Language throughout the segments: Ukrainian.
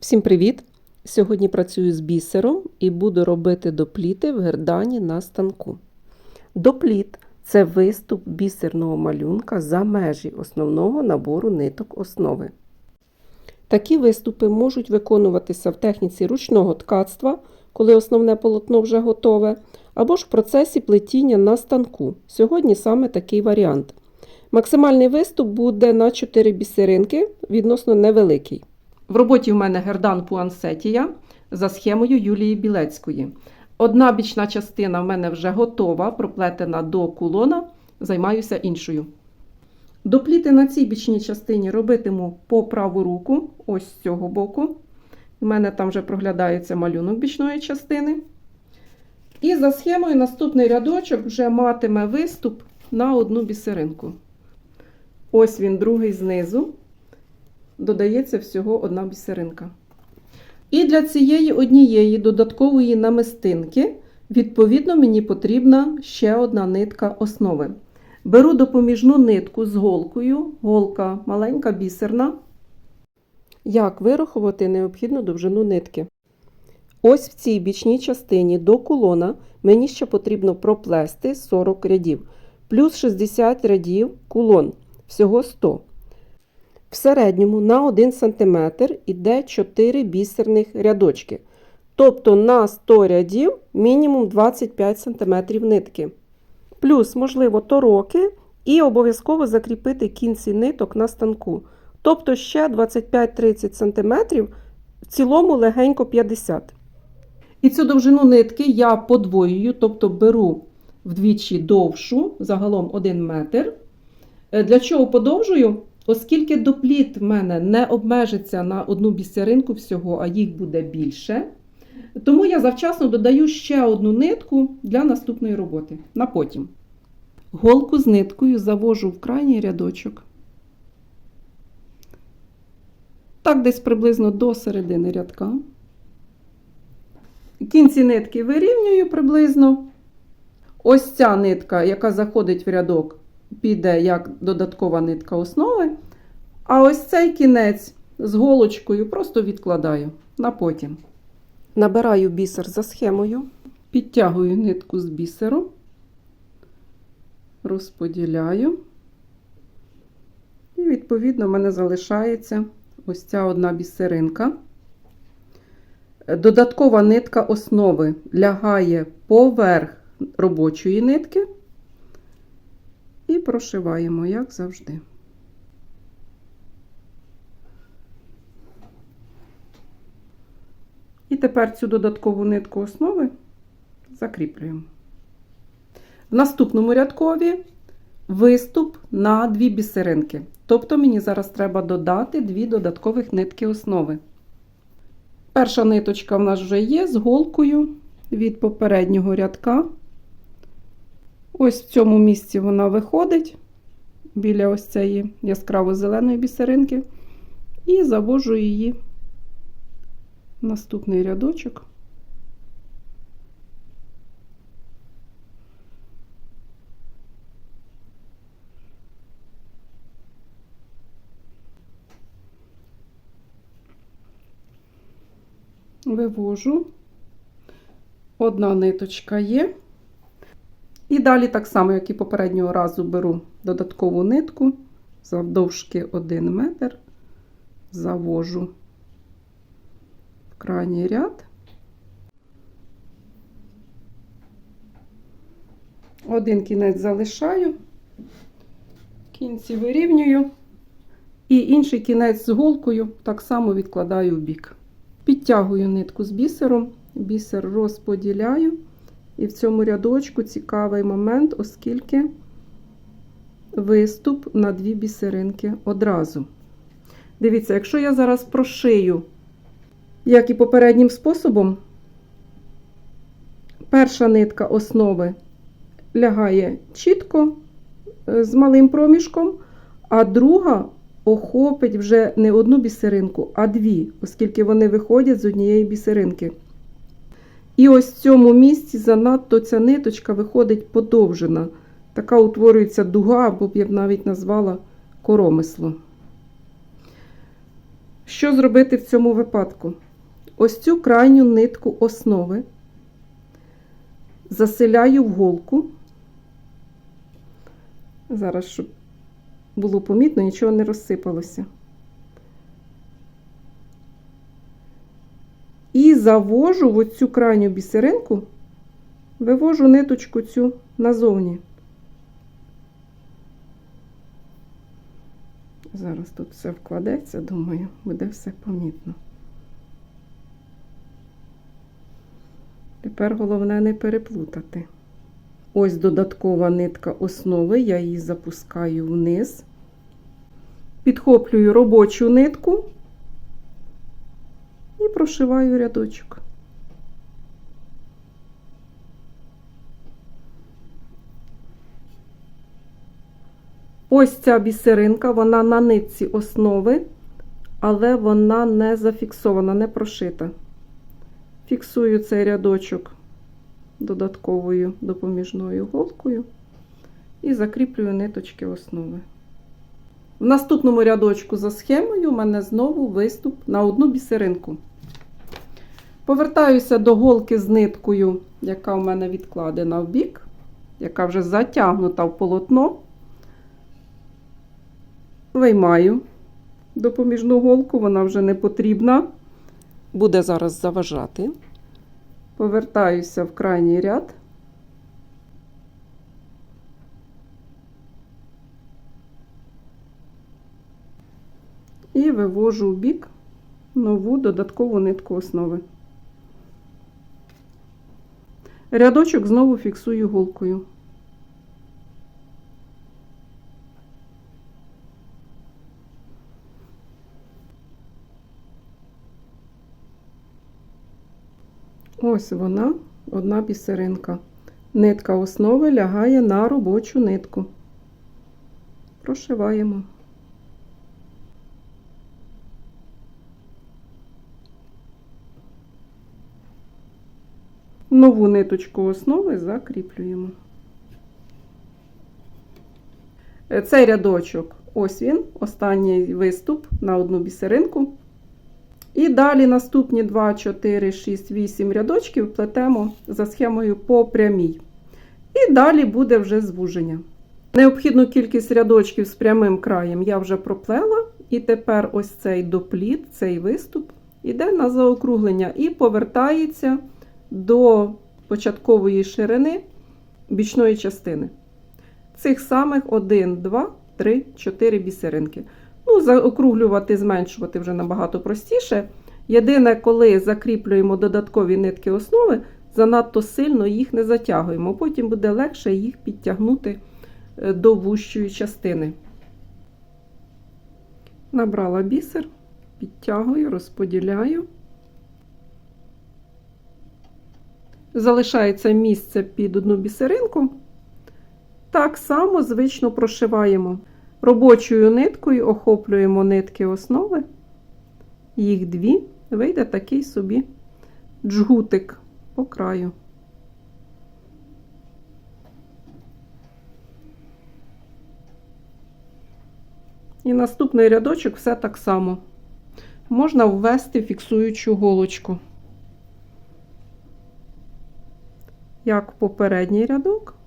Всім привіт! Сьогодні працюю з бісером і буду робити допліти в гердані на станку. Допліт це виступ бісерного малюнка за межі основного набору ниток основи. Такі виступи можуть виконуватися в техніці ручного ткацтва, коли основне полотно вже готове, або ж в процесі плетіння на станку. Сьогодні саме такий варіант. Максимальний виступ буде на 4 бісеринки, відносно невеликий. В роботі в мене гердан Пуансетія за схемою Юлії Білецької. Одна бічна частина в мене вже готова, проплетена до кулона, займаюся іншою. Допліти на цій бічній частині робитиму по праву руку, ось з цього боку. У мене там вже проглядається малюнок бічної частини. І за схемою наступний рядочок вже матиме виступ на одну бісеринку. Ось він, другий знизу. Додається всього одна бісеринка. І для цієї однієї додаткової намистинки, відповідно, мені потрібна ще одна нитка основи. Беру допоміжну нитку з голкою, голка маленька бісерна. Як вирахувати необхідну довжину нитки? Ось в цій бічній частині до кулона мені ще потрібно проплести 40 рядів, плюс 60 рядів кулон, всього 100. В середньому на 1 см іде 4 бісерних рядочки. Тобто на 100 рядів мінімум 25 см нитки. Плюс, можливо, тороки і обов'язково закріпити кінці ниток на станку. Тобто ще 25-30 см, в цілому легенько 50 І цю довжину нитки я подвоюю, тобто беру вдвічі довшу, загалом 1 метр. Е, Для чого подовжую? Оскільки допліт в мене не обмежиться на одну бісеринку всього, а їх буде більше, тому я завчасно додаю ще одну нитку для наступної роботи. На потім. Голку з ниткою завожу в крайній рядочок. Так, десь приблизно до середини рядка. Кінці нитки вирівнюю приблизно. Ось ця нитка, яка заходить в рядок, піде як додаткова нитка основи. А ось цей кінець з голочкою просто відкладаю на потім. Набираю бісер за схемою, підтягую нитку з бісером, розподіляю. І, відповідно, в мене залишається ось ця одна бісеринка. Додаткова нитка основи лягає поверх робочої нитки. І прошиваємо, як завжди. І тепер цю додаткову нитку основи закріплюємо. В наступному рядкові виступ на дві бісеринки. Тобто мені зараз треба додати дві додаткових нитки основи. Перша ниточка в нас вже є з голкою від попереднього рядка. Ось в цьому місці вона виходить біля ось цієї яскраво зеленої бісеринки, і завожу її в наступний рядочок. Вивожу, одна ниточка є. І далі, так само, як і попереднього разу, беру додаткову нитку завдовжки 1 метр, завожу в крайній ряд. Один кінець залишаю, кінці вирівнюю, і інший кінець з голкою так само відкладаю в бік. Підтягую нитку з бісером, бісер розподіляю. І в цьому рядочку цікавий момент, оскільки виступ на дві бісеринки одразу. Дивіться, якщо я зараз прошию, як і попереднім способом, перша нитка основи лягає чітко з малим проміжком, а друга охопить вже не одну бісеринку, а дві, оскільки вони виходять з однієї бісеринки. І ось в цьому місці занадто ця ниточка виходить подовжена. Така утворюється дуга, або б я б навіть назвала коромисло. Що зробити в цьому випадку? Ось цю крайню нитку основи заселяю в голку. Зараз, щоб було помітно, нічого не розсипалося. І завожу в оцю крайню бісеринку, вивожу ниточку цю назовні. Зараз тут все вкладеться, думаю, буде все помітно. Тепер головне не переплутати. Ось додаткова нитка основи, я її запускаю вниз, підхоплюю робочу нитку і прошиваю рядочок. Ось ця бісеринка, вона на нитці основи, але вона не зафіксована, не прошита. Фіксую цей рядочок додатковою допоміжною голкою і закріплюю ниточки основи. В наступному рядочку за схемою у мене знову виступ на одну бісеринку. Повертаюся до голки з ниткою, яка у мене відкладена в бік, яка вже затягнута в полотно. Виймаю допоміжну голку, вона вже не потрібна. Буде зараз заважати. Повертаюся в крайній ряд. І вивожу в бік нову додаткову нитку основи. Рядочок знову фіксую голкою. Ось вона, одна бісеринка. Нитка основи лягає на робочу нитку. Прошиваємо. Нову ниточку основи закріплюємо. Е, Цей рядочок, ось він, останній виступ на одну бісеринку. І далі наступні 2, 4, 6, 8 рядочків плетемо за схемою по прямій. І далі буде вже звуження. Необхідну кількість рядочків з прямим краєм я вже проплела. І тепер ось цей допліт, цей виступ іде на заокруглення і повертається до початкової ширини бічної частини. Цих самих 1, 2, 3, 4 бісеринки. Ну, заокруглювати, зменшувати вже набагато простіше. Єдине, коли закріплюємо додаткові нитки основи, занадто сильно їх не затягуємо. Потім буде легше їх підтягнути е, до вущої частини. Набрала бісер, підтягую, розподіляю. Залишається місце під одну бісеринку. Так само звично прошиваємо. Робочою ниткою охоплюємо нитки основи, їх дві, вийде такий собі джгутик по краю. І наступний рядочок все так само. Можна ввести фіксуючу голочку. Як попередній рядок.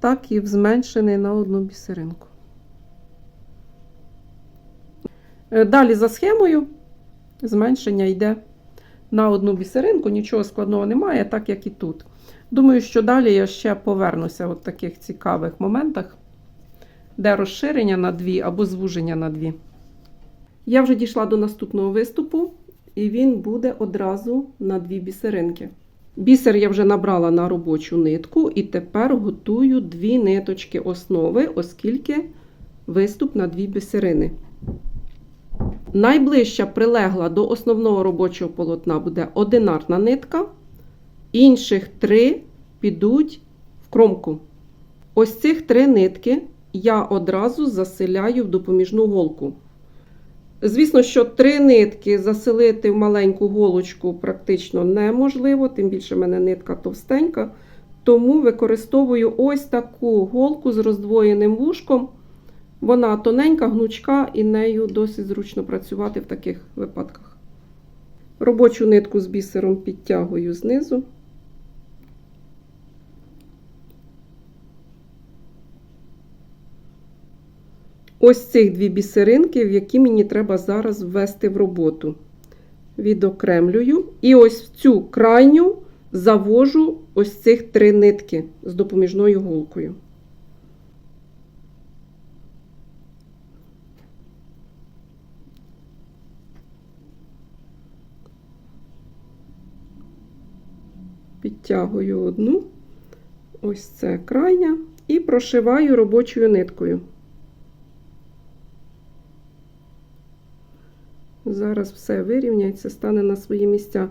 так і в зменшений на одну бісеринку. Е, Далі за схемою зменшення йде на одну бісеринку, нічого складного немає, так як і тут. Думаю, що далі я ще повернуся в таких цікавих моментах, де розширення на дві або звуження на дві. Я вже дійшла до наступного виступу, і він буде одразу на дві бісеринки. Бісер я вже набрала на робочу нитку, і тепер готую дві ниточки основи, оскільки виступ на дві бісерини. Найближча прилегла до основного робочого полотна буде одинарна нитка, інших три підуть в кромку. Ось цих три нитки я одразу заселяю в допоміжну голку. Звісно, що три нитки заселити в маленьку голочку практично неможливо, тим більше в мене нитка товстенька, Тому використовую ось таку голку з роздвоєним вушком. Вона тоненька, гнучка і нею досить зручно працювати в таких випадках. Робочу нитку з бісером підтягую знизу. Ось цих дві бісеринки, які мені треба зараз ввести в роботу. Відокремлюю. І ось в цю крайню завожу ось цих три нитки з допоміжною голкою. Підтягую одну, ось це крайня, і прошиваю робочою ниткою. Зараз все вирівняється, стане на свої місця.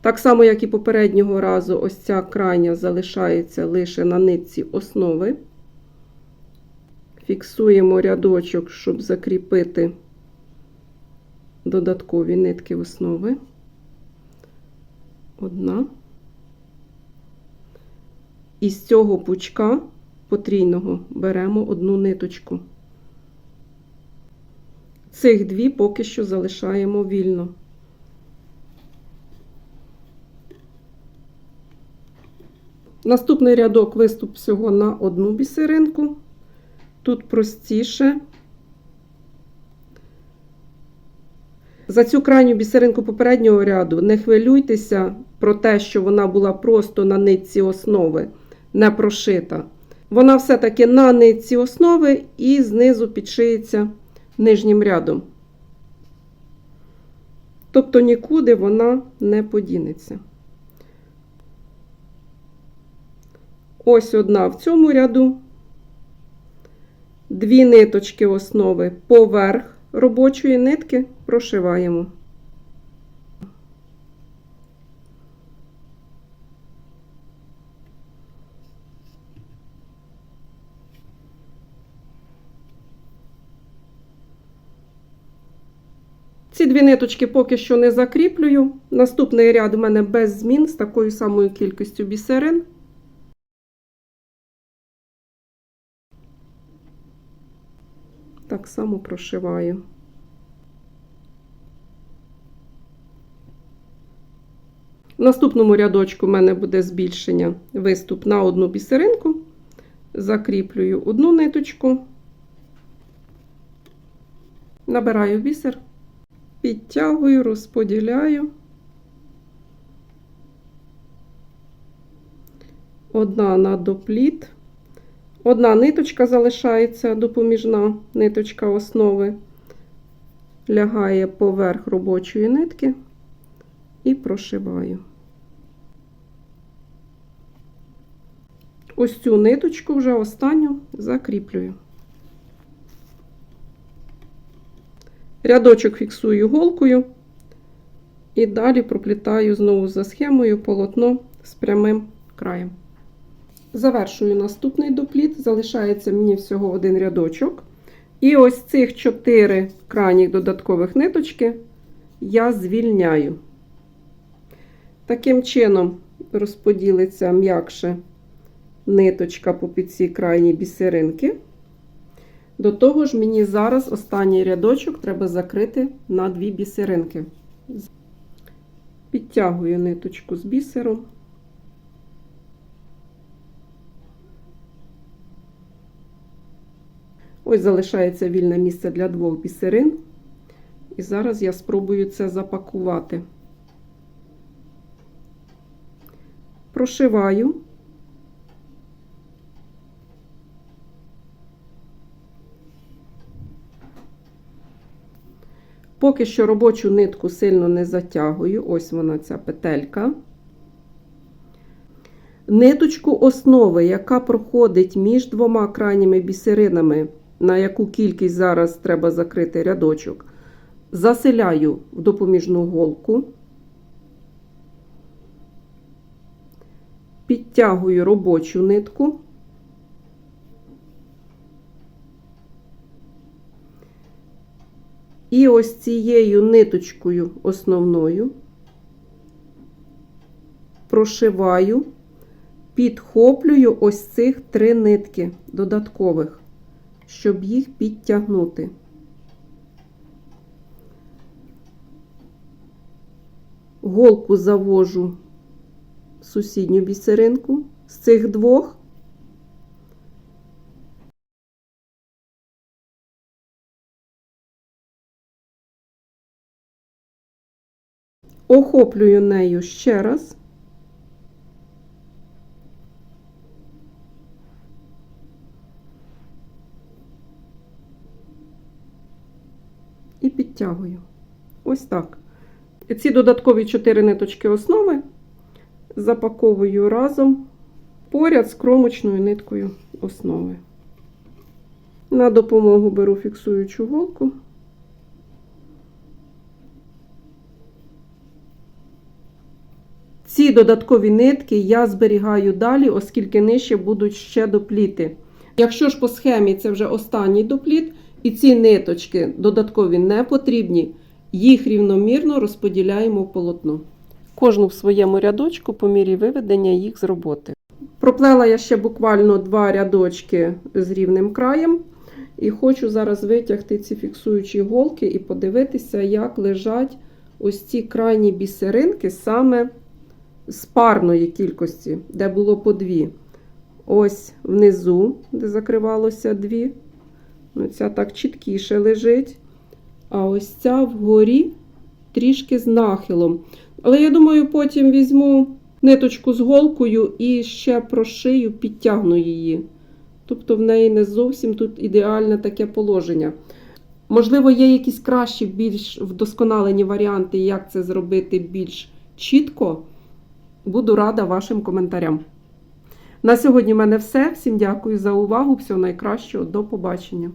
Так само, як і попереднього разу, ось ця крайня залишається лише на нитці основи. Фіксуємо рядочок, щоб закріпити додаткові нитки основи. Одна. І з цього пучка потрійного беремо одну ниточку. Цих дві поки що залишаємо вільно. Наступний рядок виступ всього на одну бісеринку. Тут простіше. За цю крайню бісеринку попереднього ряду не хвилюйтеся про те, що вона була просто на нитці основи, не прошита. Вона все-таки на нитці основи і знизу підшиється нижнім рядом. Тобто нікуди вона не подінеться. Ось одна в цьому ряду, дві ниточки основи поверх робочої нитки прошиваємо. Ці дві ниточки поки що не закріплюю. Наступний ряд у мене без змін з такою самою кількістю бісерин. Так само прошиваю. В наступному рядочку в мене буде збільшення виступ на одну бісеринку. Закріплюю одну ниточку, набираю бісер, підтягую, розподіляю. Одна на допліт. Одна ниточка залишається допоміжна ниточка основи, лягає поверх робочої нитки і прошиваю. Ось цю ниточку вже останню закріплюю. Рядочок фіксую голкою і далі проплітаю знову за схемою полотно з прямим краєм. Завершую наступний допліт, залишається мені всього один рядочок. І ось цих чотири крайніх додаткових ниточки я звільняю. Таким чином розподілиться м'якше ниточка по під ці крайні бісеринки. До того ж, мені зараз останній рядочок треба закрити на дві бісеринки. Підтягую ниточку з бісером. Ось залишається вільне місце для двох бісерин. І зараз я спробую це запакувати. Прошиваю. Поки що робочу нитку сильно не затягую, ось вона ця петелька. Ниточку основи, яка проходить між двома крайніми бісеринами, на яку кількість зараз треба закрити рядочок, заселяю в допоміжну голку, підтягую робочу нитку. І ось цією ниточкою основною прошиваю, підхоплюю ось цих три нитки додаткових, щоб їх підтягнути. Голку завожу в сусідню бісеринку з цих двох. Охоплюю нею ще раз. І підтягую. Ось так. Ці додаткові 4 ниточки основи запаковую разом поряд з кромочною ниткою основи. На допомогу беру фіксуючу голку. Ці додаткові нитки я зберігаю далі, оскільки нижче будуть ще допліти. Якщо ж по схемі це вже останній допліт, і ці ниточки додаткові не потрібні, їх рівномірно розподіляємо в полотно. Кожну в своєму рядочку по мірі виведення їх з роботи. Проплела я ще буквально два рядочки з рівним краєм. І хочу зараз витягти ці фіксуючі голки і подивитися, як лежать ось ці крайні бісеринки саме з парної кількості, де було по дві. Ось внизу, де закривалося дві. Ну, Ця так чіткіше лежить. А ось ця вгорі трішки з нахилом. Але я думаю, потім візьму ниточку з голкою і ще прошию, підтягну її. Тобто в неї не зовсім тут ідеальне таке положення. Можливо, є якісь кращі, більш вдосконалені варіанти, як це зробити більш чітко. Буду рада вашим коментарям. На сьогодні в мене все. Всім дякую за увагу. Всього найкращого. До побачення.